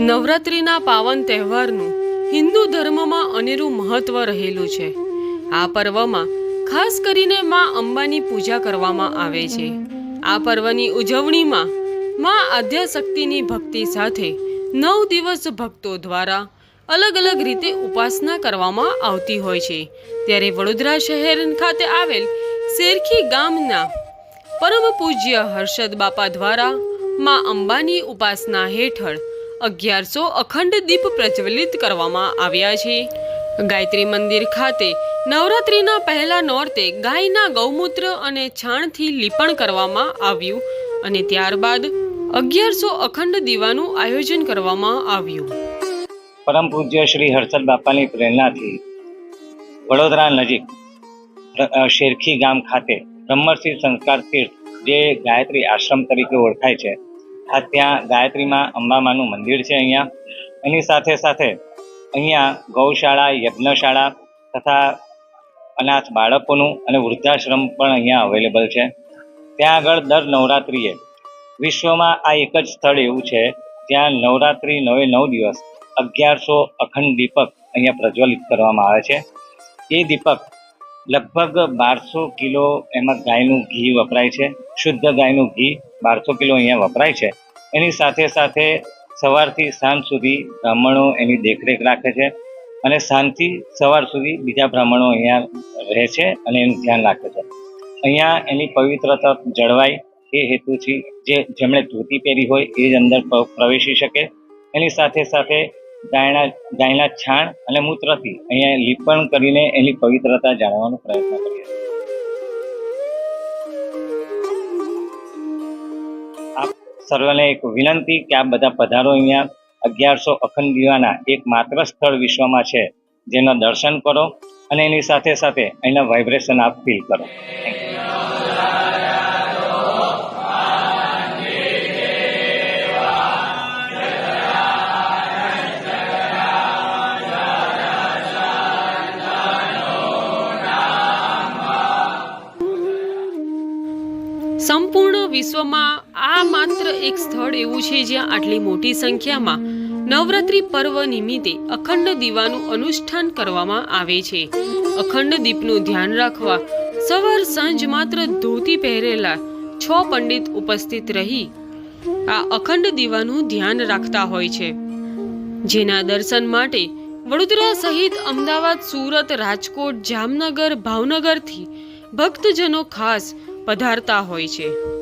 નવરાત્રિના પાવન તહેવારનું હિન્દુ ધર્મમાં અનેરું મહત્વ રહેલું છે. આ પર્વમાં ખાસ કરીને મા અંબાની પૂજા કરવામાં આવે છે. આ પર્વની ઉજવણીમાં મા આદ્યાશક્તિની ભક્તિ સાથે નવ દિવસ ભક્તો દ્વારા અલગ અલગ રીતે ઉપાસના કરવામાં આવતી હોય છે. ત્યારે વડોદરા શહેર ખાતે આવેલ શેરખી ગામના પરમ પૂજ્ય હર્ષદ બાપા દ્વારા મા અંબાની ઉપાસના હેઠળ અગિયારસો અખંડ દીપ પ્રજ્વલિત કરવામાં આવ્યા છે. ગાયત્રી મંદિર ખાતે નવરાત્રિના પહેલા નોરતે ગાયના ગૌમૂત્ર અને છાણથી લીપણ કરવામાં આવ્યું અને ત્યારબાદ અગિયારસો અખંડ દીવાનું આયોજન કરવામાં આવ્યું. પરમ પૂજ્ય શ્રી હર્ષદ બાપાની પ્રેરણાથી વડોદરા નજીક શેરખી ગામ ખાતે બ્રહ્મર્ષિ સંસ્કાર તીર્થ, જે ગાયત્રી આશ્રમ તરીકે ઓળખાય છે આ ત્યાં ગાયત્રીમાં અંબામાનું મંદિર છે અહીંયા. એની સાથે સાથે અહીંયા ગૌશાળા, યજ્ઞશાળા તથા અનાથ બાળકોનું અને વૃદ્ધાશ્રમ પણ અહીંયા અવેલેબલ છે. ત્યાં આગળ દર નવરાત્રિએ વિશ્વમાં આ એક જ સ્થળ એવું છે, જ્યાં નવરાત્રિ નવે નવ દિવસ અગિયારસો અખંડ દીપક અહીંયા પ્રજ્વલિત કરવામાં આવે છે. એ દીપક લગભગ બારસો કિલો એમાં ગાયનું ઘી વપરાય છે. શુદ્ધ ગાયનું ઘી બારસો કિલો અહીંયા વપરાય છે. એની સાથે સાથે સવારથી સાંજ સુધી બ્રાહ્મણો એની દેખરેખ રાખે છે અને સાંજથી સવાર સુધી બીજા બ્રાહ્મણો અહીંયા રહે છે અને એનું ધ્યાન રાખે છે. અહીંયા એની પવિત્રતા જળવાય એ હેતુથી જે જેમણે ધોતી પહેરી હોય એ જ અંદર પ્રવેશી શકે. એની સાથે સાથે ગાયના ગાયના છાણ અને મૂત્રથી અહીંયા લીપણ કરીને એની પવિત્રતા જાણવાનો પ્રયત્ન કરીએ. છીએ. સર્વને એક વિનંતી કે આપ બધા પધારો અહીંયા અગિયારસો અખંડ દીવાના એક માત્ર સ્થળ વિશ્વમાં છે. જેના દર્શન કરો અને એની સાથે સાથે અહીંના વાઇબ્રેશન આપ ફીલ કરો. સંપૂર્ણ વિશ્વમાં આ માત્ર એક સ્થળ એવું છે જ્યાં આટલી મોટી સંખ્યામાં નવરાત્રિ પર્વ નિમિત્તે અખંડ દીવાનું અનુષ્ઠાન કરવામાં આવે છે. અખંડ દીપનું ધ્યાન રાખવા સવાર સાંજ માત્ર ધોતી પહેરેલા છ પંડિત ઉપસ્થિત રહી આ અખંડ દીવાનું ધ્યાન રાખતા હોય છે. જેના દર્શન માટે વડોદરા સહિત અમદાવાદ, સુરત, રાજકોટ, જામનગર, ભાવનગરથી ભક્તજનો ખાસ પધારતા હોય છે.